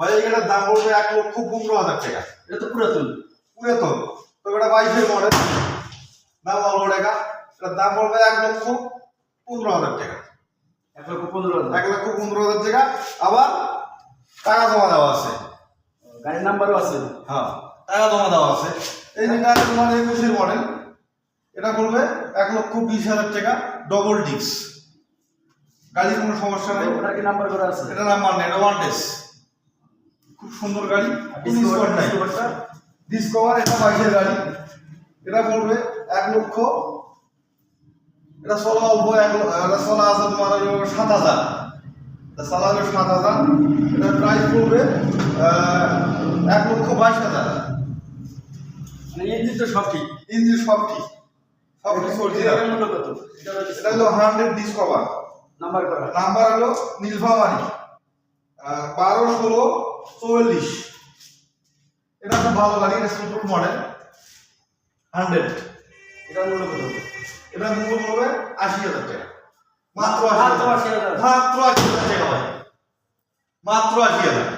ভাই এটার দাম পড়বে এক লক্ষ পনেরো হাজার টাকা। এটা তো পুরাতন। পুরাতন। তো এটা বাইশের মডেল। দাম অল্প টাকা। এটার দাম পড়বে এক লক্ষ পনেরো হাজার টাকা। এক লক্ষ পনেরো হাজার। এক লক্ষ পনেরো হাজার টাকা। আবার টাকা জমা দেওয়া আছে। গাড়ির নাম্বারও আছে। হ্যাঁ টাকা জমা দেওয়া আছে। এই যে গাড়ি তোমার একুশের মডেল। এটা পড়বে এক লক্ষ বিশ হাজার টাকা। ডবল ডিস্ক গাড়ির কোনো সমস্যা নেই। ওটার কি নাম্বার করা আছে? এটা নাম্বার নেই এটা ওয়ান ডেস খুব সুন্দর গাড়ি ডিসকভার নাই। ডিসকভার এটা বাইকের গাড়ি। এটা পড়বে এক লক্ষ এটা চলা অল্প এক এটা চলা আছে তোমার হলো সাত হাজার। চলা হলো সাত হাজার। এটা প্রাইস পড়বে এক লক্ষ বাইশ হাজার। মানে ইঞ্জিন তো সব ঠিক। ইঞ্জিন সব ঠিক। সব কিছু এটা হলো হান্ড্রেড ডিসকভার নাম্বার নাম্বার হলো নীলফামারি। বারো ষোলো চুয়াল্লিশ। এটা খুব ভালো গাড়ি এটা সুপার মডেল হান্ড্রেড এটা মূল্য কত? এটা মূল্য পড়বে আশি হাজার টাকা। মাত্র আশি হাজার। 80,000 মাত্র আশি হাজার টাকা ভাই মাত্র আশি হাজার।